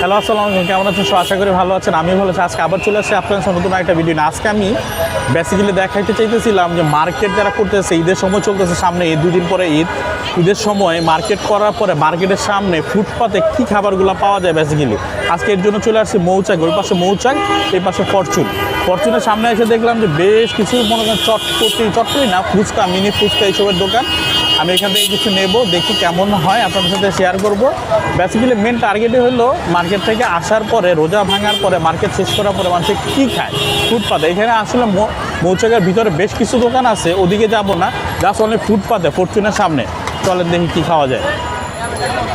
Hello, আসসালামু আলাইকুম। কেমন আছেন? সব আশা করি ভালো আছেন। আমি ভালো আছি। আজকে আবার চলে আসছি আপনার সাথে নতুন একটা ভিডিও আজকে আমি বেসিক্যালি দেখাইতে চাইতেছিলাম যে মার্কেট যারা করতেছে, ঈদের সময় চলতেছে সামনে ঈদ দুদিন পরে ঈদ। ঈদের সময় মার্কেট করার পরে মার্কেটের সামনে ফুটপাতে কী খাবারগুলো পাওয়া যায় বেসিক্যালি আজকে এর জন্য চলে আসছি মৌচাক। ওই পাশে মৌচাক, এই পাশে ফরচুন ফরচুনের সামনে এসে দেখলাম যে বেশ কিছু মনে করেন চটপটি চটপটি না, ফুচকা মিনি ফুচকা এইসবের দোকান। আমি এখান থেকে কিছু নেব, দেখি কেমন হয়, আপনাদের সাথে শেয়ার করব। বেসিক্যালি মেন টার্গেটই হলো মার্কেট থেকে আসার পরে, রোজা ভাঙার পরে মার্কেট শেষ করার পরে মানুষ কী খায়? ফুটপাতে। এখানে আসলে মৌচাকের ভিতরে বেশ কিছু দোকান আছে, ওদিকে যাব না জাস্ট অনেক ফুটপাতে ফরচুনের সামনে। চলেন দেখি কী খাওয়া যায়।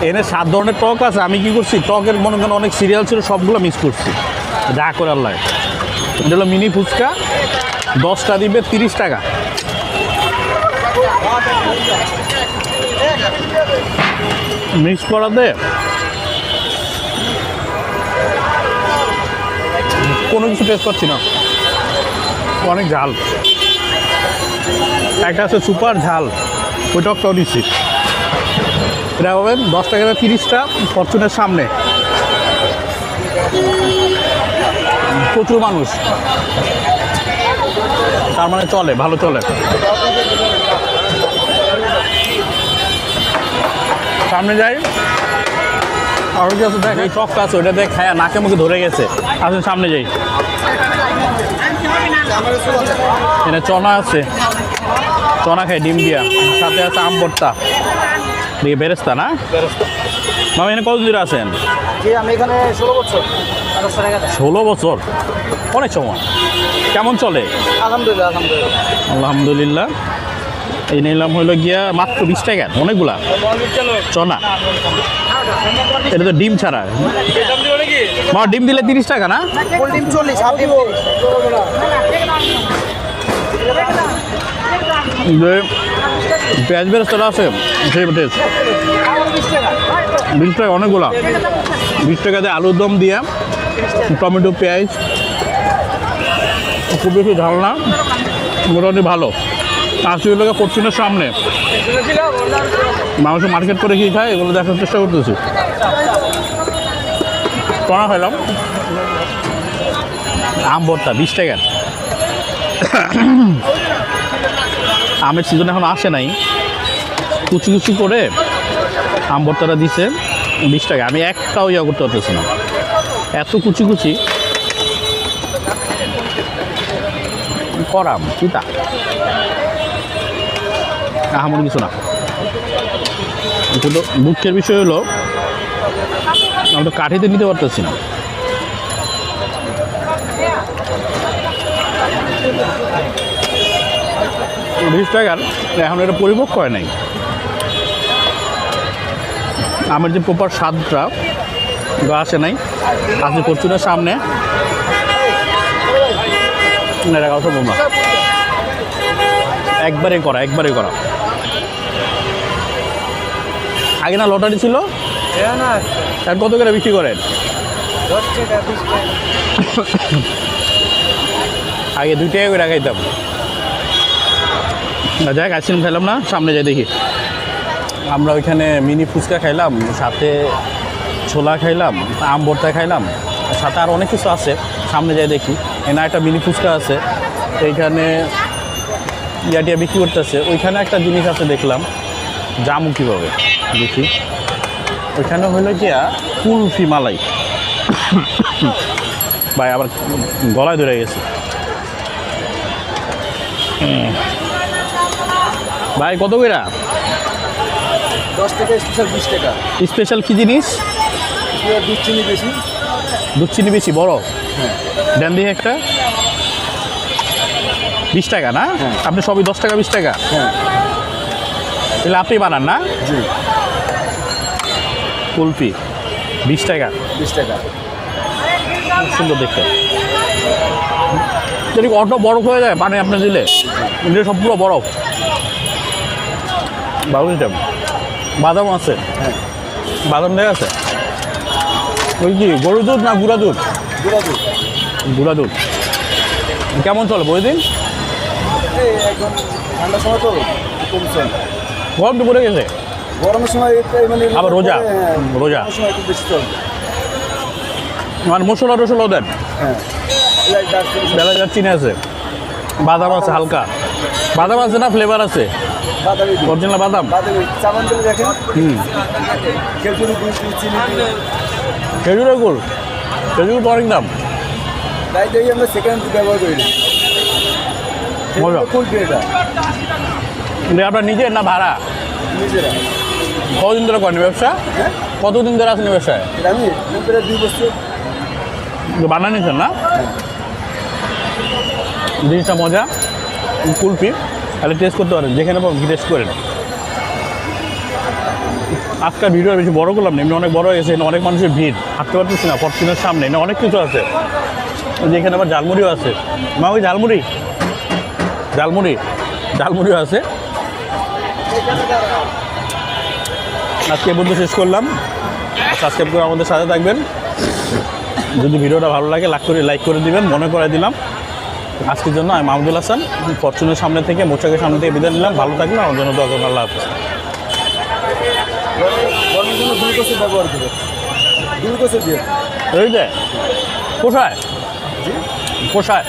এনে সাত ধরনের টক আছে, আমি কি করছি? টকের মনে করেন অনেক সিরিয়াল ছিল, সবগুলো মিস করছি। যা করে আল্লাহ এটা হলো মিনি ফুচকা, দশটা দিবে তিরিশ টাকা। মিক্স করাতে কোনো কিছু টেস্ট পাচ্ছি না। অনেক ঝাল। একটা আছে সুপার ঝাল। ওই টকটাও দিচ্ছি। এটা পাবেন দশ টাকা তিরিশটা ফরচুনের সামনে। প্রচুর মানুষ। তার মানে চলে, ভালো চলে। সামনে যাই। আর ওই যে আছে দেখ? এই টকটা আছে ওইটা দেখ খায়া নাকে মুখে ধরে গেছে। আসুন সামনে যাই। এখানে চনা আছে। চনা খাই ডিম দিয়া। সাথে আছে আম ভর্তা। দেখি বেরেস্তা না? মামা এখানে কত দূরে আছেন আমি এখানে ষোলো বছর। ষোলো অনেক সময়। কেমন চলে? আলহামদুলিল্লাহ আলহামদুলিল্লাহ। আলহামদুলিল্লাহ। এই নিলাম হইল গিয়া মাত্র বিশ টাকা, অনেকগুলা। চনা। এটা তো ডিম ছাড়া। মা, ডিম দিলে তিরিশ টাকা না? পেঁয়াজ বেরেস্তাটা আছে, সেই টেস্ট বিশ টাকা, অনেকগুলা। বিশ টাকা দিয়ে আলুর দম দিয়ে টমেটো, পেঁয়াজ। খুব বেশি ঝাল না, মোটামুটি ভালো। আশি টাকা ফরচুনের সামনে। মানুষ মার্কেট করে কি খায়, এগুলো দেখার চেষ্টা করতেছি। কড়া খাইলাম আম ভর্তা, বিশ টাকা। আমের সিজন এখন আসে নাই। কুচি কুচি করে আম ভর্তাটা দিছে, বিশ টাকা। আমি একটাও ইয়া করতে পারতেছি না। এত কুচি কুচি। করাম চিতা আহামর কিছু না। কিন্তু দুঃখের বিষয় হলো, আমরা তো কাঠিতে নিতে পারতেছি না। বিশ টাকার, এখন এটা পরিপক্ক হয় নাই। আমার যে প্রপার স্বাদটা আসে নাই আসে ফরচুনের সামনে একবারে করা একবারে করা। আগে না লটারি ছিল? আর কত করে বিক্রি করেন? আগে দুই টাকা করে খাইতাম না যাক আইসক্রিম খাইলাম না সামনে যাই দেখি। আমরা ওইখানে মিনি ফুচকা খাইলাম সাথে ছোলা খাইলাম আম ভর্তা খাইলাম সাথে আর অনেক কিছু আছে। সামনে যাই দেখি। এনা একটা মিনি ফুচকা আছে। এইখানে ইয়াটিয়া বিক্রি করতেছে। ওইখানে একটা জিনিস আছে দেখলাম। জামু কীভাবে দেখি। ওইখানে হলো গিয়া কুলফি মালাই। ভাই আবার গলায় ধরে গেছে। ভাই কত কইরা? দশ টাকা স্পেশাল বিশ টাকা। স্পেশাল কি জিনিস? দুধ চিনি বেশি। দুধ চিনি বেশি বড়? দেন দিয়ে একটা। বিশ টাকা না? হ্যাঁ। আপনি সবই দশ টাকা বিশ টাকা? হ্যাঁ। তাহলে আপনি বানান না? জি। কুলফি বিশ টাকা। বিশ টাকা। সুন্দর দেখতে। যদি অটো বরফ হয়ে যায় পানি আপনি দিলে। এটা সব পুরো বরফ বাদাম আছে। হ্যাঁ। বাদাম দেওয়া আছে? ওই কি গরুর দুধ না গুঁড়া দুধ? গুঁড়া দুধ। গুঁড়া দুধ। কেমন চলে বই এই ঠান্ডার সময় তো কমছে গরম তো পড়ে গেছে? গরমের সময় মানে আবার রোজা? হ্যাঁ, রোজা? সময় একটু বেশি চলবে মানে মশলা টসলাও দেন? হ্যাঁ। বেলা চিনি আছে। বাদাম আছে হালকা। বাদাম আছে না ফ্লেভার আছে। অরিজিনাল বাদাম? হুম। খেজুরের গুড় খেজুর তো অনেক দাম। তাই দেখি আমরা সেকেন্ড ব্যবহার করি মজা। আপনার নিজের না ভাড়া? নিজেরা। কতদিন ধরে করেন ব্যবসা? হ্যাঁ? কতদিন ধরে আছেন এই ব্যবসায়? আমি দুই বছর। বানা নিয়েছেন না? জিনিসটা মজা কুলপি তাহলে টেস্ট করতে পারেন। যেখানে পাবেন টেস্ট করেন আজকাল ভিডিও বেশি বড় করলাম না এমনি অনেক বড় হয়ে গেছে এখানে অনেক মানুষের ভিড়। হাঁটতে পারতেছি না ফরচুনের সামনে এখানে অনেক কিছু আছে। এই যে এখানে আবার ঝালমুড়িও আছে। মা ওই ঝালমুড়ি? ঝালমুড়ি? ঝালমুড়িও আছে। আজকে পর্যন্ত শেষ করলাম। সাবস্ক্রাইব করে আমাদের সাথে থাকবেন। যদি ভিডিওটা ভালো লাগে লাইক করে লাইক করে দিবেন মনে করে দিলাম। আজকের জন্য আমি মাহমুদুল হাসান ফরচুনের সামনে থেকে মোচাকের সামনে থেকে বিদায় নিলাম। ভালো থাকলে আমার জন্য দোয়া করবেন আল্লাহ হাফেজ। ব্যবহার করে যে কোথায়? কোথায়?